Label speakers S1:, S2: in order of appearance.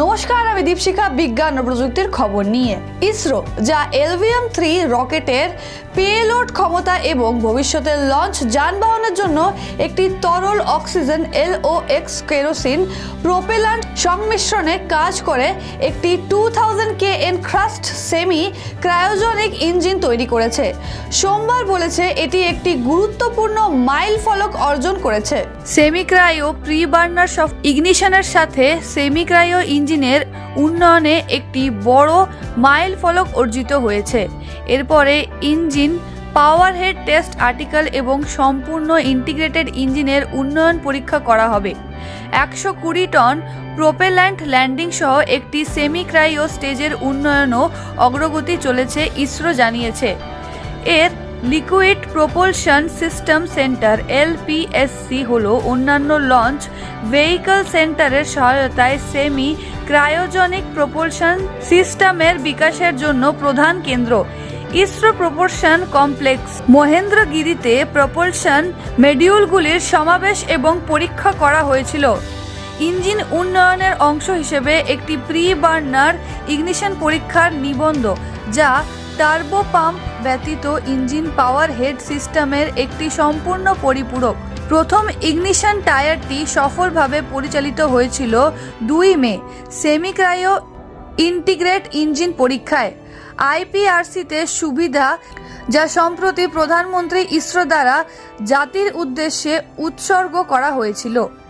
S1: নমস্কার, আমি দীপশিখা, বিজ্ঞান ও প্রযুক্তির খবর নিয়ে। ইসরো, যা এলভিএম থ্রি রকেটের পেলোড ক্ষমতা এবং ভবিষ্যতের লঞ্চ যানবাহনের জন্য একটি তরল অক্সিজেন এলওএক্স কেরোসিন প্রোপেলান্ট সংমিশ্রণে কাজ করে, একটি two thousand K N thrust semi cryogenic engine তৈরি করেছে। সোমবার বলেছে, এটি একটি গুরুত্বপূর্ণ মাইল ফলক অর্জন করেছে। Semi cryo pre burner soft ইগনিশনের সাথে সেমিক্রায়ো ইঞ্জিনের উন্নয়নে একটি বড় মাইল ফলক অর্জিত হয়েছে। এরপরে engine power head test article এবং সম্পূর্ণ ইন্টিগ্রেটেড ইঞ্জিনের উন্নয়ন পরীক্ষা করা হবে। একশো কুড়ি টন প্রোপেল্যান্ট ল্যান্ডিং সহ একটি সেমিক্রাইও স্টেজের উন্নয়নও অগ্রগতি চলেছে, ইসরো জানিয়েছে। এর liquid propulsion system centre, LPSC, হল অন্যান্য লঞ্চ ভেহিকল সেন্টারের সহায়তায় সেমি ক্রায়োজনিক প্রোপলশন সিস্টেমের বিকাশের জন্য প্রধান কেন্দ্র। ইসরো প্রপোর্শন কমপ্লেক্স মহেন্দ্রগিরিতে প্রপলশন মেডিউলগুলির সমাবেশ এবং পরীক্ষা করা হয়েছিল। ইঞ্জিন উন্নয়নের অংশ হিসেবে একটি প্রি বার্নার ইগনিশন পরীক্ষার নিবন্ধ, যা টার্বো পাম্প ব্যতীত ইঞ্জিন পাওয়ার হেড সিস্টেমের একটি সম্পূর্ণ পরিপূরক। প্রথম ইগনিশন টায়ারটি সফলভাবে পরিচালিত হয়েছিল দুই মে সেমিক্রায়ো ইন্টিগ্রেট ইঞ্জিন পরীক্ষায়। আইপিআরসিতে সুবিধা, যা সম্প্রতি প্রধানমন্ত্রী ইসরো দ্বারা জাতির উদ্দেশ্যে উৎসর্গ করা হয়েছিল।